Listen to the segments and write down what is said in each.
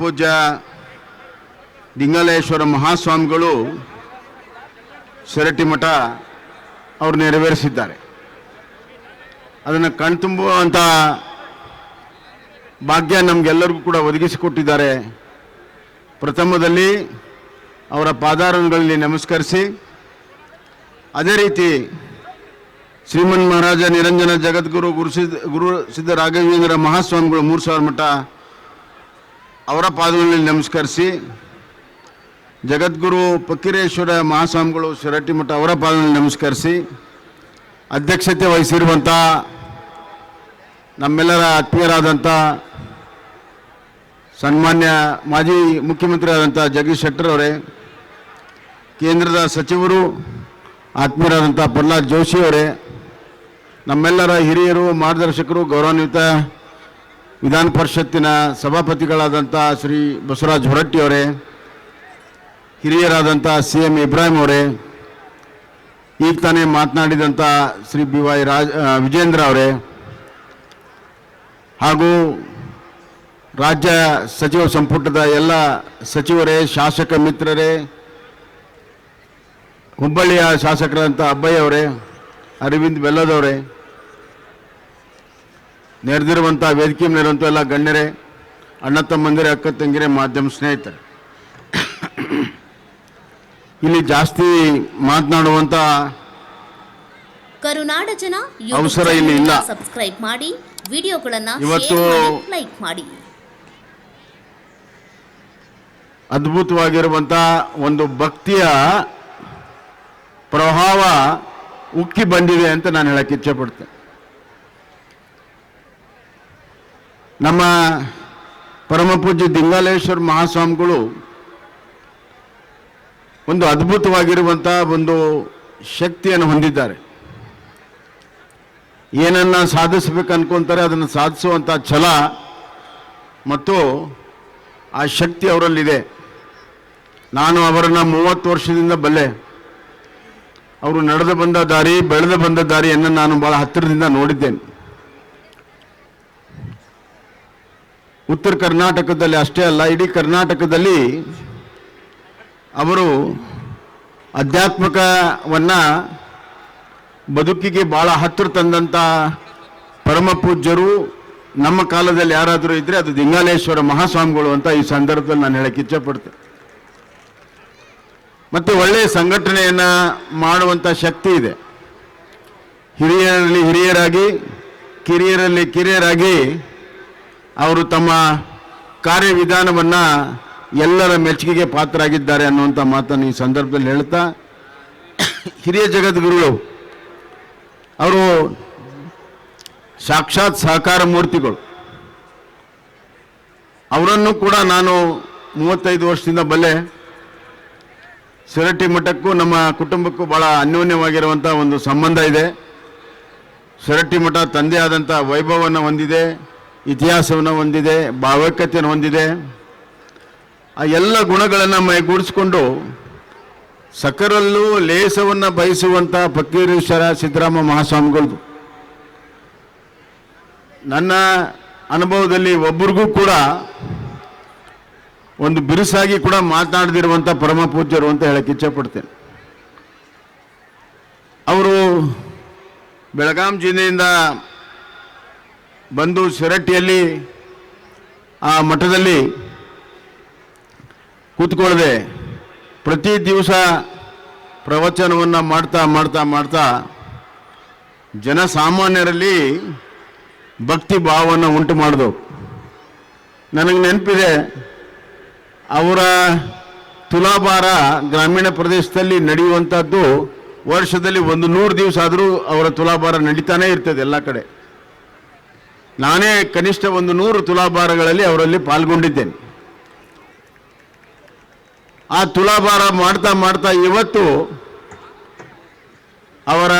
ಪೂಜ್ಯ ದಿಂಗಲೇಶ್ವರ ಮಹಾಸ್ವಾಮಿಗಳು ಮಠ ಅವರು ನೆರವೇರಿಸಿದ್ದಾರೆ. ಅದನ್ನು ಕಣ್ತುಂಬುವಂಥ ಭಾಗ್ಯ ನಮಗೆಲ್ಲರಿಗೂ ಕೂಡ ಒದಗಿಸಿಕೊಟ್ಟಿದ್ದಾರೆ ಪ್ರಥಮದಲ್ಲಿ ಅವರ ಪಾದಾರಗಳಲ್ಲಿ ನಮಸ್ಕರಿಸಿ, ಅದೇ ರೀತಿ ಶ್ರೀಮನ್ ಮಹಾರಾಜ ನಿರಂಜನ ಜಗದ್ಗುರು ಗುರು ಸಿದ್ಧ ಗುರು ಸಿದ್ಧ ರಾಘವೇಂದ್ರ ಮಹಾಸ್ವಾಮಿಗಳು ಮೂರು ಸಾವಿರ ಮಠ ಅವರ ಪಾದಗಳಲ್ಲಿ ನಮಸ್ಕರಿಸಿ ಜಗದ್ಗುರು ಪಕ್ಕಿರೇಶ್ವರ ಮಹಾಸ್ವಾಮಿಗಳು ಶಿರಟ್ಟಿಮಠ ಅವರ ಪಾದಗಳಲ್ಲಿ ನಮಸ್ಕರಿಸಿ ಅಧ್ಯಕ್ಷತೆ ವಹಿಸಿರುವಂಥ ನಮ್ಮೆಲ್ಲರ ಆತ್ಮೀಯರಾದಂಥ ಸನ್ಮಾನ್ಯ ಮಾಜಿ ಮುಖ್ಯಮಂತ್ರಿ ಆದಂಥ ಜಗದೀಶ್ ಶೆಟ್ಟರ್ ಅವರೇ, ಕೇಂದ್ರದ ಸಚಿವರು ಆತ್ಮೀಯರಾದಂಥ ಪ್ರಹ್ಲಾದ್ ಜೋಶಿ ಅವರೇ, ನಮ್ಮೆಲ್ಲರ ಹಿರಿಯರು, ಮಾರ್ಗದರ್ಶಕರು, ಗೌರವಾನ್ವಿತ ವಿಧಾನ ಪರಿಷತ್ತಿನ ಸಭಾಪತಿಗಳಾದಂಥ ಶ್ರೀ ಬಸವರಾಜ್ ಹೊರಟ್ಟಿ ಅವರೇ, ಹಿರಿಯರಾದಂಥ ಸಿ ಎಂ ಇಬ್ರಾಹಿಂ ಅವರೇ, ಈಗ ತಾನೇ ಮಾತನಾಡಿದಂಥ ಶ್ರೀ ಬಿ ವೈ ರಾಜ ವಿಜೇಂದ್ರ ಅವರೇ, ಹಾಗೂ ರಾಜ್ಯ ಸಚಿವ ಸಂಪುಟದ ಎಲ್ಲ ಸಚಿವರೇ, ಶಾಸಕ ಮಿತ್ರರೇ, ಹುಬ್ಬಳ್ಳಿಯ ಶಾಸಕರಾದಂಥ ಅಬ್ಬಯ್ಯವರೇ ಅರವಿಂದ್ ಬೆಲ್ಲದವರೇ ನೆರೆದಿರುವಂಥ ವೇದಿಕೆ ಮೇಲಿರುವಂಥ ಎಲ್ಲ ಗಣ್ಯರೇ ಅಣ್ಣ ತಮ್ಮಂದಿರೇ ಅಕ್ಕ ತಂಗಿರೇ ಮಾಧ್ಯಮ ಸ್ನೇಹಿತರೆ. ಇಲ್ಲಿ ಜಾಸ್ತಿ ಮಾತನಾಡುವಂತ ಕರುನಾಡ ಜನ ಅವಸರ ಇಲ್ಲಿ ಇಲ್ಲ. ಸಬ್ಸ್ಕ್ರೈಬ್ ಮಾಡಿ ವಿಡಿಯೋಗಳನ್ನ ಇವತ್ತು- ಲೈಕ್ ಮಾಡಿ. ಅದ್ಭುತವಾಗಿರುವಂಥ ಒಂದು ಭಕ್ತಿಯ ಪ್ರಭಾವ ಉಕ್ಕಿ ಬಂದಿದೆ ಅಂತ ನಾನು ಹೇಳಕ್ಕೆ ಇಚ್ಛೆಪಡ್ತೇನೆ ನಮ್ಮ ಪರಮಪೂಜ್ಯ ದಿಂಗಾಲೇಶ್ವರ ಮಹಾಸ್ವಾಮಿಗಳು ಒಂದು ಅದ್ಭುತವಾಗಿರುವಂಥ ಒಂದು ಶಕ್ತಿಯನ್ನು ಹೊಂದಿದ್ದಾರೆ. ಏನನ್ನ ಸಾಧಿಸಬೇಕು ಅನ್ಕೊಂತಾರೆ ಅದನ್ನು ಸಾಧಿಸುವಂಥ ಛಲ ಮತ್ತು ಆ ಶಕ್ತಿ ಅವರಲ್ಲಿದೆ. ನಾನು ಅವರನ್ನು ಮೂವತ್ತು ವರ್ಷದಿಂದ ಬಲ್ಲೆ ಅವರು ನಡೆದು ಬಂದ ದಾರಿ, ಬೆಳೆದು ಬಂದ ದಾರಿಯನ್ನು ನಾನು ಭಾಳ ಹತ್ತಿರದಿಂದ ನೋಡಿದ್ದೇನೆ. ಉತ್ತರ ಕರ್ನಾಟಕದಲ್ಲಿ ಅಷ್ಟೇ ಅಲ್ಲ, ಇಡೀ ಕರ್ನಾಟಕದಲ್ಲಿ ಅವರು ಅಧ್ಯಾತ್ಮಕವನ್ನು ಬದುಕಿಗೆ ಭಾಳ ಹತ್ತಿರ ತಂದಂಥ ಪರಮ ಪೂಜ್ಯರು. ನಮ್ಮ ಕಾಲದಲ್ಲಿ ಯಾರಾದರೂ ಇದ್ದರೆ ಅದು ದಿಂಗಾಲೇಶ್ವರ ಮಹಾಸ್ವಾಮಿಗಳು ಅಂತ ಈ ಸಂದರ್ಭದಲ್ಲಿ ನಾನು ಹೇಳಕ್ಕೆ ಇಚ್ಛಪಡ್ತೇನೆ ಮತ್ತು ಒಳ್ಳೆಯ ಸಂಘಟನೆಯನ್ನು ಮಾಡುವಂಥ ಶಕ್ತಿ ಇದೆ. ಹಿರಿಯರಲ್ಲಿ ಹಿರಿಯರಾಗಿ, ಕಿರಿಯರಲ್ಲಿ ಕಿರಿಯರಾಗಿ ಅವರು ತಮ್ಮ ಕಾರ್ಯವಿಧಾನವನ್ನು ಎಲ್ಲರ ಮೆಚ್ಚುಗೆಗೆ ಪಾತ್ರರಾಗಿದ್ದಾರೆ ಅನ್ನುವಂಥ ಮಾತನ್ನು ಈ ಸಂದರ್ಭದಲ್ಲಿ ಹೇಳ್ತಾ, ಹಿರಿಯ ಜಗದ್ಗುರುಗಳು, ಅವರು ಸಾಕ್ಷಾತ್ ಸಹಕಾರ ಮೂರ್ತಿಗಳು. ಅವರನ್ನು ಕೂಡ ನಾನು ಮೂವತ್ತೈದು ವರ್ಷದಿಂದ ಬಲ್ಲೆ ಸಿರಟ್ಟಿ ಮಠಕ್ಕೂ ನಮ್ಮ ಕುಟುಂಬಕ್ಕೂ ಭಾಳ ಅನ್ಯೋನ್ಯವಾಗಿರುವಂಥ ಒಂದು ಸಂಬಂಧ ಇದೆ. ಸಿರಟ್ಟಿ ಮಠ ತಂದೆ ಆದಂಥ ವೈಭವವನ್ನು ಹೊಂದಿದೆ. ಇತಿಹಾಸವನ್ನು ಹೊಂದಿದೆ ಭಾವೈಕ್ಯತೆಯನ್ನು ಹೊಂದಿದೆ. ಆ ಎಲ್ಲ ಗುಣಗಳನ್ನು ಮೈಗೂಡಿಸ್ಕೊಂಡು ಸಕರಲ್ಲೂ ಲೇಸವನ್ನು ಬಯಸುವಂಥ ಫಕೀರೇಶ್ವರ ಸಿದ್ದರಾಮ ಮಹಾಸ್ವಾಮಿಗಳು. ನನ್ನ ಅನುಭವದಲ್ಲಿ ಒಬ್ಬರಿಗೂ ಕೂಡ ಒಂದು ಬಿರುಸಾಗಿ ಕೂಡ ಮಾತನಾಡದಿರುವಂಥ ಪರಮ ಪೂಜ್ಯರು ಅಂತ ಹೇಳಕ್ಕೆ ಇಚ್ಛಪಡ್ತೇನೆ ಅವರು ಬೆಳಗಾಂ ಜಿಲ್ಲೆಯಿಂದ ಬಂದು ಶಿರಟ್ಟಿಯಲ್ಲಿ ಆ ಮಠದಲ್ಲಿ ಕೂತ್ಕೊಳ್ಳದೆ ಪ್ರತಿ ದಿವಸ ಪ್ರವಚನವನ್ನು ಮಾಡ್ತಾ ಮಾಡ್ತಾ ಮಾಡ್ತಾ ಜನಸಾಮಾನ್ಯರಲ್ಲಿ ಭಕ್ತಿ ಭಾವವನ್ನು ಉಂಟು ಮಾಡಿದವು ನನಗೆ ನೆನಪಿದೆ, ಅವರ ತುಲಾಭಾರ ಗ್ರಾಮೀಣ ಪ್ರದೇಶದಲ್ಲಿ ನಡೆಯುವಂಥದ್ದು ವರ್ಷದಲ್ಲಿ ಒಂದು ನೂರು ದಿವಸ ಆದರೂ ಅವರ ತುಲಾಭಾರ ನಡೀತಾನೇ ಇರ್ತದೆ ಎಲ್ಲ ಕಡೆ. ನಾನೇ ಕನಿಷ್ಠ ಒಂದು ನೂರು ತುಲಾಭಾರಗಳಲ್ಲಿ ಅವರಲ್ಲಿ ಪಾಲ್ಗೊಂಡಿದ್ದೇನೆ. ಆ ತುಲಾಭಾರ ಮಾಡ್ತಾ ಮಾಡ್ತಾ ಇವತ್ತು ಅವರ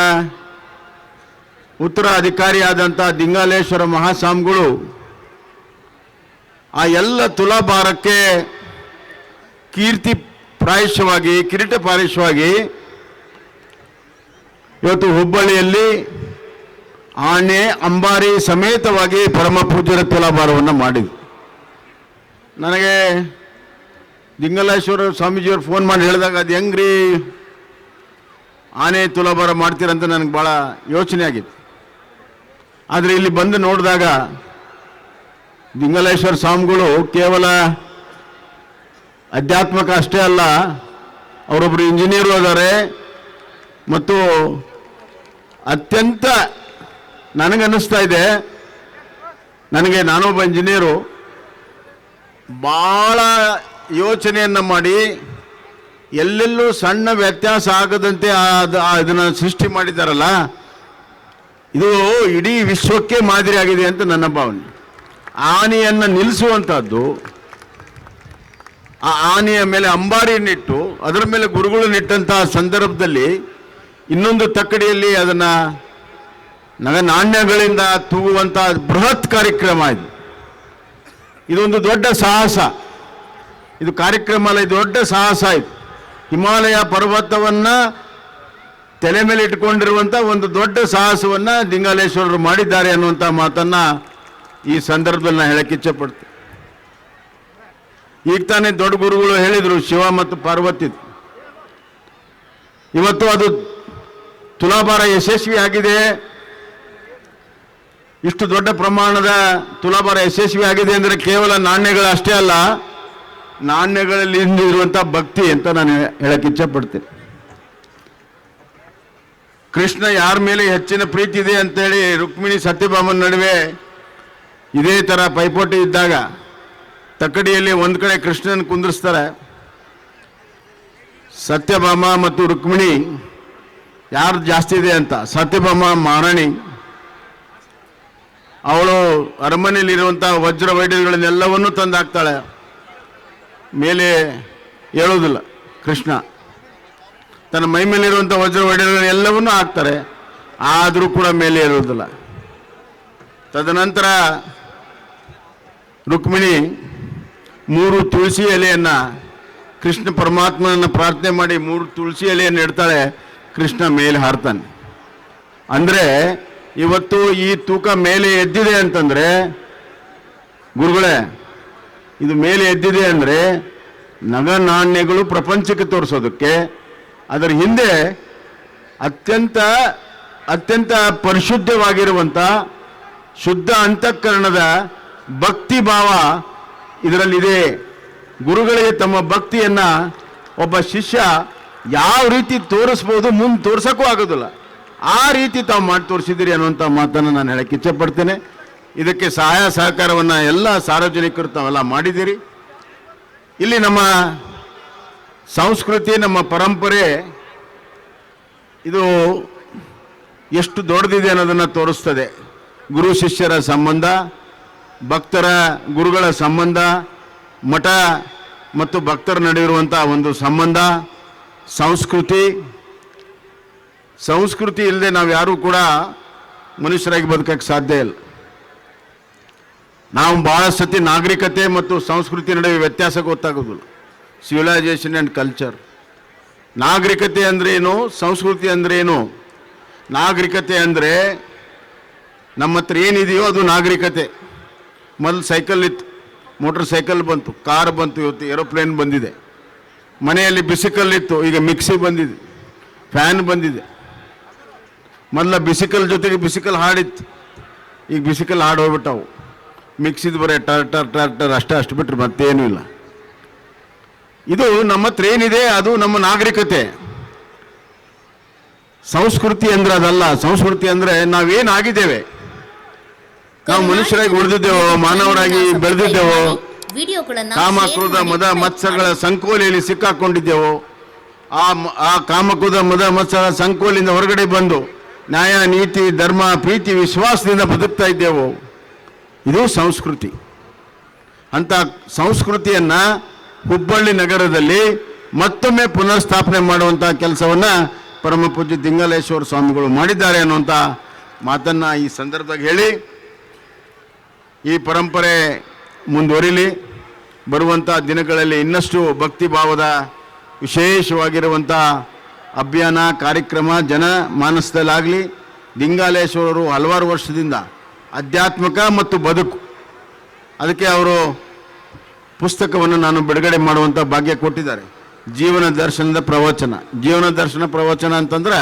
ಉತ್ತರಾಧಿಕಾರಿಯಾದಂಥ ದಿಂಗಾಲೇಶ್ವರ ಮಹಾಸ್ವಾಮಿಗಳು ಆ ಎಲ್ಲ ತುಲಾಭಾರಕ್ಕೆ ಕೀರ್ತಿ ಪ್ರಾಯಶವಾಗಿ ಕಿರೀಟ ಪ್ರಾಯಶವಾಗಿ ಇವತ್ತು ಹುಬ್ಬಳ್ಳಿಯಲ್ಲಿ ಆನೆ, ಅಂಬಾರಿ ಸಮೇತವಾಗಿ ಪರಮ ಪೂಜ್ಯರ ತುಲಾಭಾರವನ್ನು ಮಾಡಿದ್ರು ನನಗೆ ದಿಂಗಲೇಶ್ವರ ಸ್ವಾಮೀಜಿಯವರು ಫೋನ್ ಮಾಡಿ ಹೇಳಿದಾಗ, ಅದು ಹೆಂಗ್ರಿ? ಆನೆ ತುಲಾಭಾರ ಮಾಡ್ತೀರಂತ ನನಗೆ ಭಾಳ ಯೋಚನೆ ಆಗಿತ್ತು. ಆದರೆ ಇಲ್ಲಿ ಬಂದು ನೋಡಿದಾಗ ದಿಂಗಲೇಶ್ವರ ಸ್ವಾಮಿಗಳು ಕೇವಲ ಅಧ್ಯಾತ್ಮಕ ಅಷ್ಟೇ ಅಲ್ಲ ಅವರೊಬ್ಬರು ಇಂಜಿನಿಯರು ಅದಾರೆ ಮತ್ತು ಅತ್ಯಂತ ನನಗನ್ನಿಸ್ತಾ ಇದೆ. ನನಗೆ ನಾನೊಬ್ಬ ಇಂಜಿನಿಯರು. ಭಾಳ ಯೋಚನೆಯನ್ನು ಮಾಡಿ, ಎಲ್ಲೆಲ್ಲೂ ಸಣ್ಣ ವ್ಯತ್ಯಾಸ ಆಗದಂತೆ ಅದು ಇದನ್ನು ಸೃಷ್ಟಿ ಮಾಡಿದ್ದಾರಲ್ಲ ಇದು ಇಡೀ ವಿಶ್ವಕ್ಕೆ ಮಾದರಿ ಆಗಿದೆ ಅಂತ ನನ್ನ ಭಾವನೆ. ಆನೆಯನ್ನು ನಿಲ್ಲಿಸುವಂಥದ್ದು ಆ ಆನೆಯ ಮೇಲೆ ಅಂಬಾರಿಯನ್ನಿಟ್ಟು ಅದರ ಮೇಲೆ ಗುರುಗಳು ನಿಟ್ಟಂತಹ ಸಂದರ್ಭದಲ್ಲಿ ಇನ್ನೊಂದು ತಕ್ಕಡಿಯಲ್ಲಿ ಅದನ್ನು ನಗ ನಾಣ್ಯಗಳಿಂದ ತೂಗುವಂಥ ಬೃಹತ್ ಕಾರ್ಯಕ್ರಮ ಇದು. ಇದೊಂದು ದೊಡ್ಡ ಸಾಹಸ. ಇದು ಕಾರ್ಯಕ್ರಮ ಅಲ್ಲ, ಇದು ದೊಡ್ಡ ಸಾಹಸ ಇದು. ಹಿಮಾಲಯ ಪರ್ವತವನ್ನು ತಲೆ ಮೇಲೆ ಇಟ್ಕೊಂಡಿರುವಂಥ ಒಂದು ದೊಡ್ಡ ಸಾಹಸವನ್ನು ದಿಂಗಾಲೇಶ್ವರರು ಮಾಡಿದ್ದಾರೆ ಅನ್ನುವಂಥ ಮಾತನ್ನು ಈ ಸಂದರ್ಭದಲ್ಲಿ ನಾನು ಹೇಳಕ್ಕೆ ಇಚ್ಛೆಪಡ್ತೀನಿ. ಈಗ ತಾನೇ ದೊಡ್ಡ ಗುರುಗಳು ಹೇಳಿದರು ಶಿವ ಮತ್ತು ಪಾರ್ವತಿ. ಇವತ್ತು ಅದು ತುಲಾಭಾರ ಯಶಸ್ವಿ ಆಗಿದೆ ಇಷ್ಟು ದೊಡ್ಡ ಪ್ರಮಾಣದ ತುಲಾಭಾರ ಯಶಸ್ವಿ ಆಗಿದೆ ಅಂದರೆ ಕೇವಲ ನಾಣ್ಯಗಳು ಅಷ್ಟೇ ಅಲ್ಲ, ನಾಣ್ಯಗಳಲ್ಲಿ ಇರುವಂಥ ಭಕ್ತಿ ಅಂತ ನಾನು ಹೇಳಕ್ಕೆ ಇಚ್ಛಪಡ್ತೇನೆ. ಕೃಷ್ಣ ಯಾರ ಮೇಲೆ ಹೆಚ್ಚಿನ ಪ್ರೀತಿ ಇದೆ ಅಂತೇಳಿ ರುಕ್ಮಿಣಿ ಸತ್ಯಭಾಮನ ನಡುವೆ ಇದೇ ಥರ ಪೈಪೋಟಿ ಇದ್ದಾಗ ತಕ್ಕಡಿಯಲ್ಲಿ ಒಂದು ಕಡೆ ಕೃಷ್ಣನ ಕುಂದಿರಿಸ್ತಾರೆ. ಸತ್ಯಭಾಮ ಮತ್ತು ರುಕ್ಮಿಣಿ ಯಾರು ಜಾಸ್ತಿ ಇದೆ ಅಂತ? ಸತ್ಯಭಾಮ ಮಹಾರಾಣಿ ಅವಳು ಅರಮನೆಯಲ್ಲಿರುವಂಥ ವಜ್ರ ವೈಢ್ಯಗಳನ್ನೆಲ್ಲವನ್ನೂ ತಂದಾಕ್ತಾಳೆ. ಮೇಲೆ ಹೇಳೋದಿಲ್ಲ ಕೃಷ್ಣ. ತನ್ನ ಮೈ ಮೇಲಿರುವಂಥ ವಜ್ರ ವೈಢ್ಯಗಳನ್ನೆಲ್ಲವನ್ನೂ ಹಾಕ್ತಾರೆ, ಆದರೂ ಕೂಡ ಮೇಲೆ ಹೇಳೋದಿಲ್ಲ ತದನಂತರ ರುಕ್ಮಿಣಿ ಮೂರು ತುಳಸಿ ಎಲೆಯನ್ನು ಕೃಷ್ಣ ಪರಮಾತ್ಮನನ್ನು ಪ್ರಾರ್ಥನೆ ಮಾಡಿ ಮೂರು ತುಳಸಿ ಎಲೆಯನ್ನು ಇಡ್ತಾಳೆ, ಕೃಷ್ಣ ಮೇಲೆ ಹಾರ್ತಾನೆ. ಅಂದರೆ ಇವತ್ತು ಈ ತೂಕ ಮೇಲೆ ಎದ್ದಿದೆ ಅಂತಂದರೆ, ಗುರುಗಳೇ, ಇದು ಮೇಲೆ ಎದ್ದಿದೆ ಅಂದರೆ ನಗ ನಾಣ್ಯಗಳು ಪ್ರಪಂಚಕ್ಕೆ ತೋರಿಸೋದಕ್ಕೆ, ಅದರ ಹಿಂದೆ ಅತ್ಯಂತ ಅತ್ಯಂತ ಪರಿಶುದ್ಧವಾಗಿರುವಂಥ ಶುದ್ಧ ಅಂತಃಕರಣದ ಭಕ್ತಿ ಭಾವ ಇದರಲ್ಲಿದೆ. ಗುರುಗಳಿಗೆ ತಮ್ಮ ಭಕ್ತಿಯನ್ನು ಒಬ್ಬ ಶಿಷ್ಯ ಯಾವ ರೀತಿ ತೋರಿಸ್ಬೋದು, ಮುಂದೆ ತೋರ್ಸೋಕ್ಕೂ ಆಗೋದಿಲ್ಲ. ಆ ರೀತಿ ತಾವು ಮಾಡಿ ತೋರಿಸಿದಿರಿ ಅನ್ನುವಂಥ ಮಾತನ್ನು ನಾನು ಹೇಳಕ್ಕೆ ಇಚ್ಛೆಪಡ್ತೇನೆ. ಇದಕ್ಕೆ ಸಹಾಯ ಸಹಕಾರವನ್ನು ಎಲ್ಲ ಸಾರ್ವಜನಿಕರು ತಾವೆಲ್ಲ ಮಾಡಿದ್ದೀರಿ. ಇಲ್ಲಿ ನಮ್ಮ ಸಂಸ್ಕೃತಿ, ನಮ್ಮ ಪರಂಪರೆ, ಇದು ಎಷ್ಟು ದೊಡ್ಡದಿದೆ ಅನ್ನೋದನ್ನು ತೋರಿಸ್ತದೆ. ಗುರು ಶಿಷ್ಯರ ಸಂಬಂಧ, ಭಕ್ತರ ಗುರುಗಳ ಸಂಬಂಧ, ಮಠ ಮತ್ತು ಭಕ್ತರ ನಡೆಯಿರುವಂಥ ಒಂದು ಸಂಬಂಧ, ಸಂಸ್ಕೃತಿ ಸಂಸ್ಕೃತಿ ಇಲ್ಲದೆ ನಾವು ಯಾರೂ ಕೂಡ ಮನುಷ್ಯರಾಗಿ ಬದುಕಕ್ಕೆ ಸಾಧ್ಯ ಇಲ್ಲ. ನಾವು ಭಾಳ ಸತಿ ನಾಗರಿಕತೆ ಮತ್ತು ಸಂಸ್ಕೃತಿ ನಡುವೆ ವ್ಯತ್ಯಾಸ ಗೊತ್ತಾಗೋದಿಲ್ಲ. ಸಿವಿಲೈಸೇಷನ್ ಆ್ಯಂಡ್ ಕಲ್ಚರ್ ನಾಗರಿಕತೆ ಅಂದ್ರೇನು ಸಂಸ್ಕೃತಿ ಅಂದ್ರೆ ಏನು? ನಾಗರಿಕತೆ ಅಂದರೆ ನಮ್ಮ ಹತ್ರ ಏನಿದೆಯೋ ಅದು ನಾಗರಿಕತೆ. ಮೊದಲು ಸೈಕಲ್ ಇತ್ತು. ಮೋಟ್ರ್ ಸೈಕಲ್ ಬಂತು. ಕಾರ್ ಬಂತು ಇವತ್ತು. ಏರೋಪ್ಲೇನ್ ಬಂದಿದೆ. ಮನೆಯಲ್ಲಿ ಬಿಸಿಕಲ್ ಇತ್ತು. ಈಗ ಮಿಕ್ಸಿ ಬಂದಿದೆ. ಫ್ಯಾನ್ ಬಂದಿದೆ. ಮೊದಲ ಬಿಸಿಕಲ್ ಜೊತೆಗೆ ಬಿಸಿಕಲ್ ಹಾಡಿತ್ತು. ಈಗ ಬಿಸಿಕಲ್ ಹಾಡು ಹೋಗ್ಬಿಟ್ಟವು. ಮಿಕ್ಸಿದು ಬರೀ ಟರ್ ಟರ್ ಟರ್ ಟರ್ ಅಷ್ಟೇ ಅಷ್ಟು ಬಿಟ್ಟರೆ ಮತ್ತೇನೂ ಇಲ್ಲ. ಇದು ನಮ್ಮ ಹತ್ರ ಏನಿದೆ? ಅದು ನಮ್ಮ ನಾಗರಿಕತೆ. ಸಂಸ್ಕೃತಿ ಅಂದ್ರೆ ಅದಲ್ಲ. ಸಂಸ್ಕೃತಿ ಅಂದ್ರೆ ನಾವೇನಾಗಿದ್ದೇವೆ? ನಾವು ಮನುಷ್ಯರಾಗಿ ಉಳಿದಿದ್ದೇವೋ ಮಾನವರಾಗಿ ಬೆಳೆದಿದ್ದೇವೋ ವಿಡಿಯೋಗಳನ್ನ ಕಾಮ share ಕ್ರೋಧ ಮಾಡಿ, ಮದ ಮತ್ಸಗಳ ಮತ್ಸರಗಳ ಸಂಕೋಲೆಯಲ್ಲಿ ಸಿಕ್ಕಾಕೊಂಡಿದ್ದೆವು ಆ ಕಾಮಕುದ ಮದ ಮತ್ಸರ ಸಂಕೋಲಿಂದ ಹೊರಗಡೆ ಬಂದು ನ್ಯಾಯ, ನೀತಿ, ಧರ್ಮ, ಪ್ರೀತಿ, ವಿಶ್ವಾಸದಿಂದ ಬದುಕ್ತಾ ಇದ್ದೆವು. ಇದು ಸಂಸ್ಕೃತಿ. ಅಂತ ಸಂಸ್ಕೃತಿಯನ್ನು ಹುಬ್ಬಳ್ಳಿ ನಗರದಲ್ಲಿ ಮತ್ತೊಮ್ಮೆ ಪುನರ್ಸ್ಥಾಪನೆ ಮಾಡುವಂಥ ಕೆಲಸವನ್ನು ಪರಮ ಪೂಜ್ಯ ದಿಂಗಲೇಶ್ವರ ಸ್ವಾಮಿಗಳು ಮಾಡಿದ್ದಾರೆ ಅನ್ನುವಂಥ ಮಾತನ್ನು ಈ ಸಂದರ್ಭದಾಗ ಹೇಳಿ, ಈ ಪರಂಪರೆ ಮುಂದುವರಿಲಿ. ಬರುವಂಥ ದಿನಗಳಲ್ಲಿ ಇನ್ನಷ್ಟು ಭಕ್ತಿ ಭಾವದ ವಿಶೇಷವಾಗಿರುವಂಥ ಅಭಿಯಾನ ಕಾರ್ಯಕ್ರಮ ಜನ ಮಾನಸದಲ್ಲಾಗಲಿ ಲಿಂಗಾಲೇಶ್ವರರು ಹಲವಾರು ವರ್ಷದಿಂದ ಆಧ್ಯಾತ್ಮಿಕ ಮತ್ತು ಬದುಕು. ಅದಕ್ಕೆ ಅವರು ಪುಸ್ತಕವನ್ನು ನಾನು ಬಿಡುಗಡೆ ಮಾಡುವಂಥ ಭಾಗ್ಯ ಕೊಟ್ಟಿದ್ದಾರೆ. ಜೀವನ ದರ್ಶನದ ಪ್ರವಚನ. ಜೀವನ ದರ್ಶನ ಪ್ರವಚನ ಅಂತಂದ್ರೆ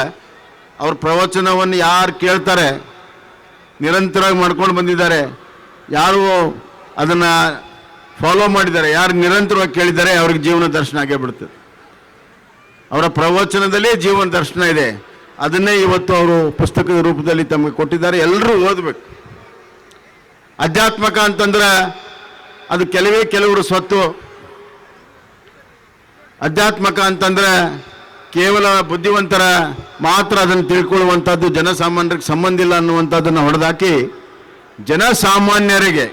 ಅವ್ರ ಪ್ರವಚನವನ್ನು ಯಾರು ಕೇಳ್ತಾರೆ ನಿರಂತರವಾಗಿ ಮಾಡ್ಕೊಂಡು ಬಂದಿದ್ದಾರೆ. ಯಾರು ಅದನ್ನು ಫಾಲೋ ಮಾಡಿದ್ದಾರೆ, ಯಾರು ನಿರಂತರವಾಗಿ ಕೇಳಿದ್ದಾರೆ, ಅವ್ರಿಗೆ ಜೀವನ ದರ್ಶನ ಆಗೇ ಬಿಡ್ತದೆ. ಅವರ ಪ್ರವಚನದಲ್ಲೇ ಜೀವನ ದರ್ಶನ ಇದೆ. ಅದನ್ನೇ ಇವತ್ತು ಅವರು ಪುಸ್ತಕದ ರೂಪದಲ್ಲಿ ತಮಗೆ ಕೊಟ್ಟಿದ್ದಾರೆ. ಎಲ್ಲರೂ ಓದಬೇಕು. ಅಧ್ಯಾತ್ಮಕ ಅಂತಂದ್ರೆ ಅದು ಕೆಲವೇ ಕೆಲವರು ಸ್ವತ್ತು ಅಧ್ಯಾತ್ಮಕ ಅಂತಂದ್ರೆ ಕೇವಲ ಬುದ್ಧಿವಂತರ ಮಾತ್ರ ಅದನ್ನು ತಿಳ್ಕೊಳ್ಳುವಂಥದ್ದು, ಜನಸಾಮಾನ್ಯರಿಗೆ ಸಂಬಂಧ ಇಲ್ಲ ಅನ್ನುವಂಥದ್ದನ್ನು ಹೊಡೆದಾಕಿ ಜನಸಾಮಾನ್ಯರಿಗೆ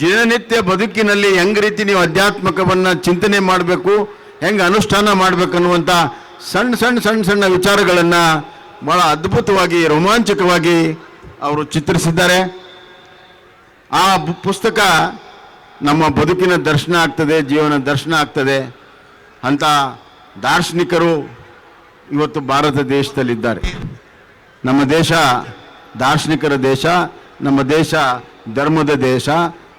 ದಿನನಿತ್ಯ ಬದುಕಿನಲ್ಲಿ ಹೆಂಗ್ ರೀತಿ ನೀವು ಅಧ್ಯಾತ್ಮಕವನ್ನು ಚಿಂತನೆ ಮಾಡಬೇಕು ಹೆಂಗೆ ಅನುಷ್ಠಾನ ಮಾಡಬೇಕನ್ನುವಂಥ ಸಣ್ಣ ಸಣ್ಣ ಸಣ್ಣ ಸಣ್ಣ ವಿಚಾರಗಳನ್ನು ಭಾಳ ಅದ್ಭುತವಾಗಿ, ರೋಮಾಂಚಕವಾಗಿ ಅವರು ಚಿತ್ರಿಸಿದ್ದಾರೆ. ಆ ಪುಸ್ತಕ ನಮ್ಮ ಬದುಕಿನ ದರ್ಶನ ಆಗ್ತದೆ, ಜೀವನ ದರ್ಶನ ಆಗ್ತದೆ ಅಂತ ದಾರ್ಶನಿಕರು ಇವತ್ತು ಭಾರತ ದೇಶದಲ್ಲಿದ್ದಾರೆ. ನಮ್ಮ ದೇಶ ದಾರ್ಶನಿಕರ ದೇಶ, ನಮ್ಮ ದೇಶ ಧರ್ಮದ ದೇಶ,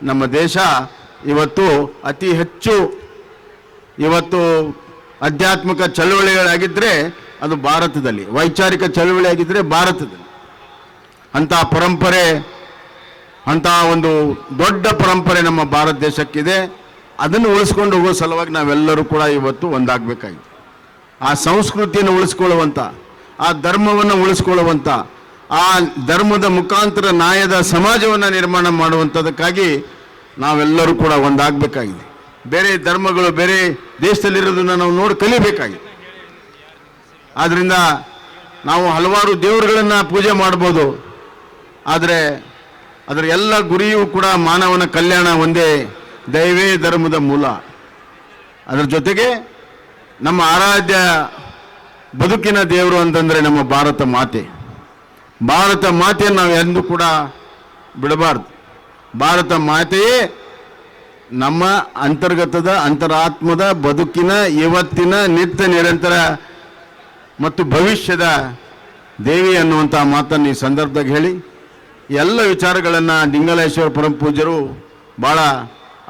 ನಮ್ಮ ದೇಶ ಇವತ್ತು ಅತಿ ಹೆಚ್ಚು ಇವತ್ತು ಆಧ್ಯಾತ್ಮಿಕ ಚಳುವಳಿಗಳಾಗಿದ್ದರೆ ಅದು ಭಾರತದಲ್ಲಿ, ವೈಚಾರಿಕ ಚಳುವಳಿ ಆಗಿದ್ದರೆ ಭಾರತದಲ್ಲಿ. ಅಂಥ ಪರಂಪರೆ, ಅಂಥ ಒಂದು ದೊಡ್ಡ ಪರಂಪರೆ ನಮ್ಮ ಭಾರತ ದೇಶಕ್ಕಿದೆ. ಅದನ್ನು ಉಳಿಸ್ಕೊಂಡು ಹೋಗೋ ಸಲುವಾಗಿ ನಾವೆಲ್ಲರೂ ಕೂಡ ಇವತ್ತು ಒಂದಾಗಬೇಕಾಗಿದೆ. ಆ ಸಂಸ್ಕೃತಿಯನ್ನು ಉಳಿಸ್ಕೊಳ್ಳುವಂಥ, ಆ ಧರ್ಮವನ್ನು ಉಳಿಸ್ಕೊಳ್ಳುವಂಥ, ಆ ಧರ್ಮದ ಮುಖಾಂತರ ನ್ಯಾಯದ ಸಮಾಜವನ್ನು ನಿರ್ಮಾಣ ಮಾಡುವಂಥದಕ್ಕಾಗಿ ನಾವೆಲ್ಲರೂ ಕೂಡ ಒಂದಾಗಬೇಕಾಗಿದೆ. ಬೇರೆ ಧರ್ಮಗಳು ಬೇರೆ ದೇಶದಲ್ಲಿರೋದನ್ನು ನಾವು ನೋಡಿ ಕಲಿಬೇಕಾಗಿದೆ. ಆದ್ದರಿಂದ ನಾವು ಹಲವಾರು ದೇವರುಗಳನ್ನು ಪೂಜೆ ಮಾಡ್ಬೋದು ಆದರೆ ಅದರ ಎಲ್ಲ ಗುರಿಯೂ ಕೂಡ ಮಾನವನ ಕಲ್ಯಾಣ ಒಂದೇ ದೈವೇ ಧರ್ಮದ ಮೂಲ. ಅದರ ಜೊತೆಗೆ ನಮ್ಮ ಆರಾಧ್ಯ ಬದುಕಿನ ದೇವರು ಅಂತಂದರೆ ನಮ್ಮ ಭಾರತ ಮಾತೆ. ಭಾರತ ಮಾತೆಯನ್ನು ನಾವು ಎಂದೂ ಕೂಡ ಬಿಡಬಾರ್ದು. ಭಾರತ ಮಾತೆಯೇ ನಮ್ಮ ಅಂತರ್ಗತದ, ಅಂತರಾತ್ಮದ ಬದುಕಿನ, ಇವತ್ತಿನ ನಿತ್ಯ ನಿರಂತರ ಮತ್ತು ಭವಿಷ್ಯದ ದೇವಿ ಅನ್ನುವಂಥ ಮಾತನ್ನು ಈ ಸಂದರ್ಭದಾಗ ಹೇಳಿ, ಎಲ್ಲ ವಿಚಾರಗಳನ್ನು ಲಿಂಗಲೇಶ್ವರ ಪರಮ ಪೂಜ್ಯರು ಭಾಳ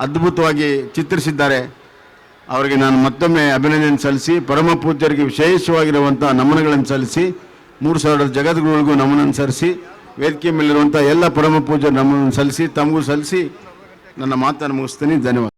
ಅದ್ಭುತವಾಗಿ ಚಿತ್ರಿಸಿದ್ದಾರೆ. ಅವರಿಗೆ ನಾನು ಮತ್ತೊಮ್ಮೆ ಅಭಿನಂದನೆ ಸಲ್ಲಿಸಿ, ಪರಮ ಪೂಜ್ಯರಿಗೆ ವಿಶೇಷವಾಗಿರುವಂಥ ನಮನಗಳನ್ನು ಸಲ್ಲಿಸಿ, ಮೂರು ಸಾವಿರದ ಜಗದ್ಗುರುಗಳಿಗೂ ನಮನನ್ನು ಸಲ್ಲಿಸಿ, ವೇದಿಕೆ ಮೇಲಿರುವಂಥ ಎಲ್ಲ ಪರಮ ಪೂಜ್ಯರು ನಮನನ್ನು ಸಲ್ಲಿಸಿ, ತಮಗೂ ಸಲ್ಲಿಸಿ ನನ್ನ ಮಾತನ್ನು ಮುಗಿಸ್ತೀನಿ. ಧನ್ಯವಾದ.